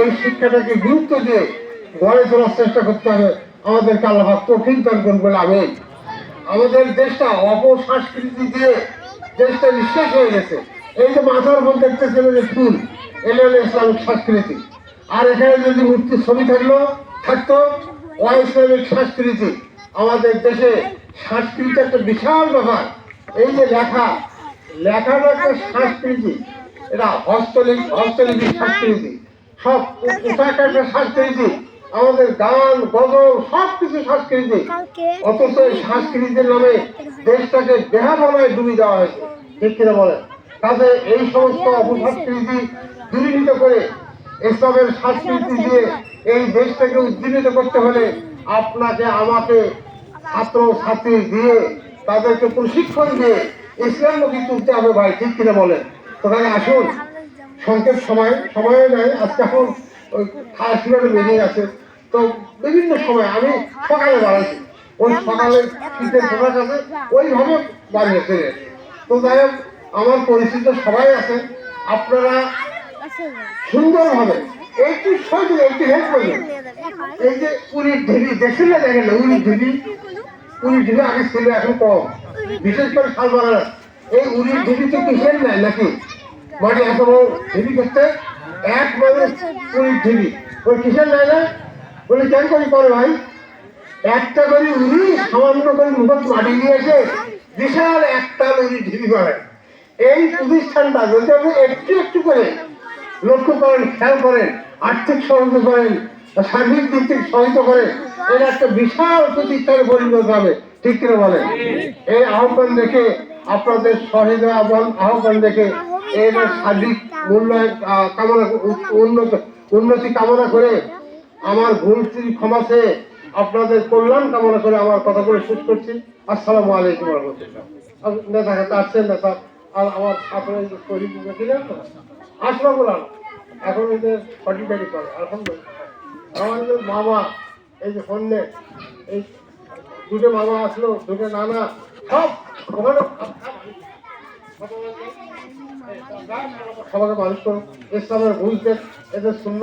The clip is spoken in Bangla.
এই শিক্ষাটাকে গুরুত্ব দিয়ে গড়ে তোলার চেষ্টা করতে হবে। আমাদেরকে আল্লাহ কঠিন দর্পণ বলে আমি আমাদের দেশটা অপসংস্কৃতি দিয়ে দেশটা নিঃশেষ হয়ে গেছে। এই যে মাথার উপর দেখতেছেন যে ফুল হলো ইসলামিক সংস্কৃতি। আর এখানে যদি মূর্তির ছবি থাকল, থাকতো, অইসলামিক সংস্কৃতি। আমাদের দেশে সংস্কৃতি একটা বিশাল ব্যাপার। এই যে লেখা, লেখাটা একটা সংস্কৃতি। এটা হস্তলিপি হস্তলিপি সংস্কৃতি সব পোশাক একটা সংস্কৃতি আমাদের গান গজল সব কিছু সংস্কৃতি অথচ এই সংস্কৃতির নামে দেশটাকে বেহাবনায় ডুবি দেওয়া হয়েছে। ঠিক কিনা বলেন? কাজে এই সমস্ত অপসংস্কৃতি দূরীভূত করে ইসলামের সংস্কৃতি দিয়ে এই দেশটাকে উজ্জীবিত করতে হলে আপনাকে আমাকে ছাত্র ছাত্রী দিয়ে তাদেরকে প্রশিক্ষণ দিয়ে ইসলামমুখী তুলতে হবে ভাই ঠিক কিনা বলেন? তাহলে আসুন। সংক্ষেপ সময় সময় নাই, আজকে এখন খাওয়া শুরু বেরিয়ে আছে। তো বিভিন্ন সময় আমি সকালে বাড়াইছি ওই সকালে শীতের পোশাক আছে, ওইভাবে বাড়িয়েছে তো যাই আমার পরিচিত সবাই আছে আপনারা সুন্দরভাবে একটু সহজে একটু হেল্প করবেন এই যে পুরীর ঢিবি, দেখছেন না দেখেন না? উড়ির ঢিবি? পুরীর ঢিবি আগে ছিল এখন কম। বিশেষ করে শালবাগান এই উড়ির ঢিবি তো কিসের নেয় নাকি? বড় ঢিবি করতে এক মানুষ পুরীর ঢিবি। ওই কিসের নেয় না বলে, কেন করি করে ভাই? একটা করে উড়ি সামান্য করে মুখত মাটি নিয়ে এসে বিশাল একটা উড়ি ঢিবি করে। এই প্রতিষ্ঠানটা যদি আপনি একটু একটু করে লক্ষ্য করেন, খেয়াল করেন, আর্থিক সহযোগিতা করেন সার্বিক দিক থেকে সহায়তা করেন, এটা একটা বিশাল প্রতিষ্ঠানে পরিণত হবে। ঠিক কিনা বলেন? এই আহ্বান দেখে আপনাদের সহযোগিতা আহ্বান আহ্বান দেখে এর সার্বিক কামনা উন্নত, উন্নতি কামনা করে আমার ভুল ক্ষমা চেয়ে আপনাদের কল্যাণ কামনা করে আমার কথাগুলো শেষ করছি। আসসালামু আলাইকুম রহমতুল্লাহ। নেতা নেতা আসছেন, নেতা, আর আমার আপনার শরীর আসলাম বললাম এখন যে ফর্টি টারি করে, আলহামদুলিল্লাহ। আমার যে মামা, এই যে ফোনে এই দুটো মামা আসলো, দুটো নানা, সব ওখানে সবাইকে মানুষ ইসলামের বুঝতে এদের শূন্য